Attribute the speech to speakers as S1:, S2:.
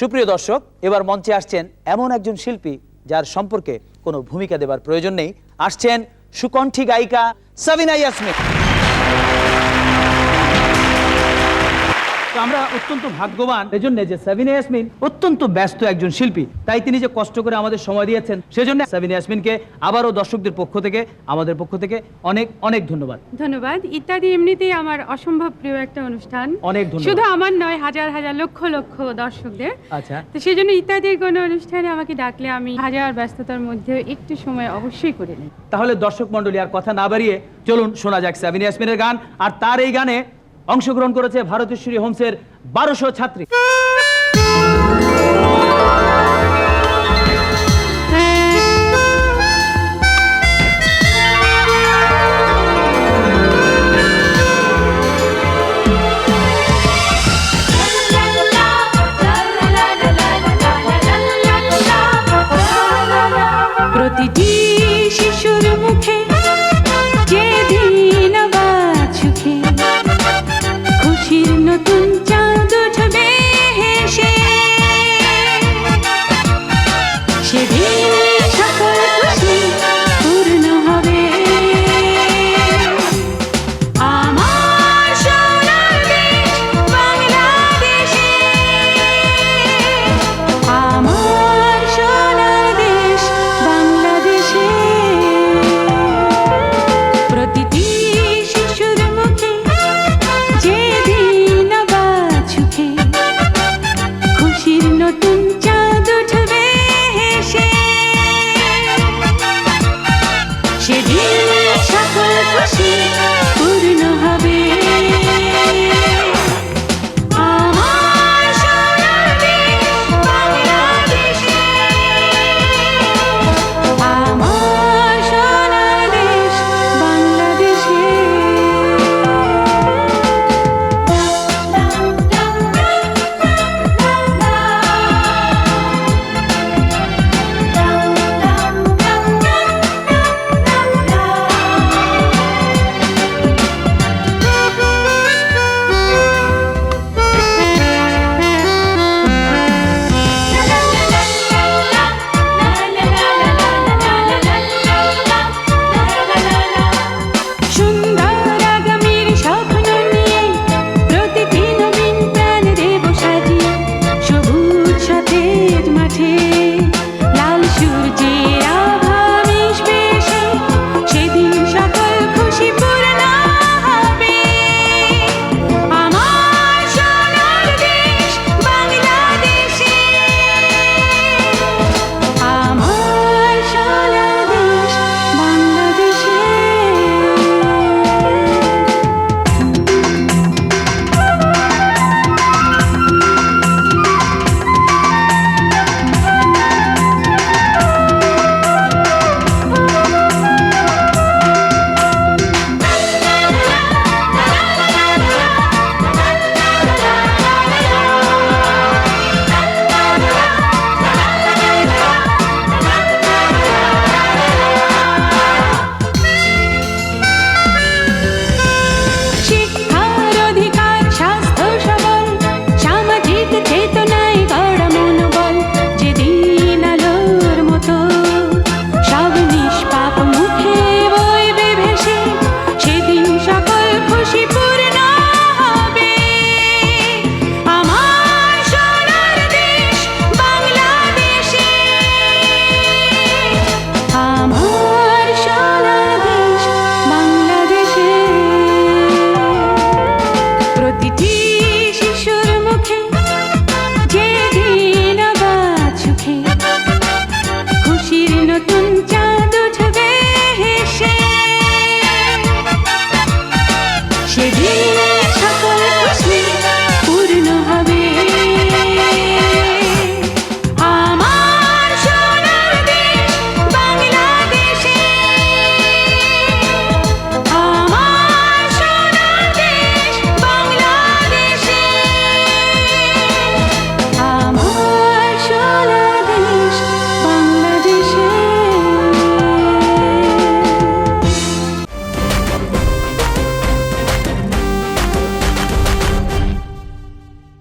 S1: সুপ্রিয় দর্শক, এবার মঞ্চে আসছেন এমন একজন শিল্পী যার সম্পর্কে কোনো ভূমিকা দেবার প্রয়োজন নেই। আসছেন সুকণ্ঠী গায়িকা সাবিনা ইয়াসমিন। তো আমরা অত্যন্ত ভাগ্যবান। এজন্য যে সাবিনা ইয়াসমিন অত্যন্ত ব্যস্ত একজন শিল্পী তাই তিনি যে কষ্ট করে আমাদের সময় দিয়েছেন সেজন্য সাবিনা ইয়াসমিনকে আবারও দর্শকদের পক্ষ থেকে আমাদের পক্ষ থেকে অনেক অনেক ধন্যবাদ।
S2: ধন্যবাদ। ইত্যাদি এমনিতেই আমার অসম্ভব প্রিয় একটা অনুষ্ঠান।
S1: অনেক ধন্যবাদ।
S2: শুধু আমার নয় হাজার হাজার লক্ষ লক্ষ দর্শকদের।
S1: আচ্ছা।
S2: তো সেই জন্য ইত্যাদির কোনো অনুষ্ঠানে আমাকে ডাকলে আমি হাজার ব্যস্ততার মধ্যেও একটু সময় অবশ্যই করে নিই।
S1: তাহলে দর্শক মন্ডলী আর কথা না বাড়িয়ে চলুন শোনা যাক সাবিনা ইয়াসমিনের গান আর তার এই গানে অংশগ্রহণ করেছে ভারতেশ্বরী হোমসের বারোশো ছাত্রী।
S2: প্রতিটি শিশুর মুখে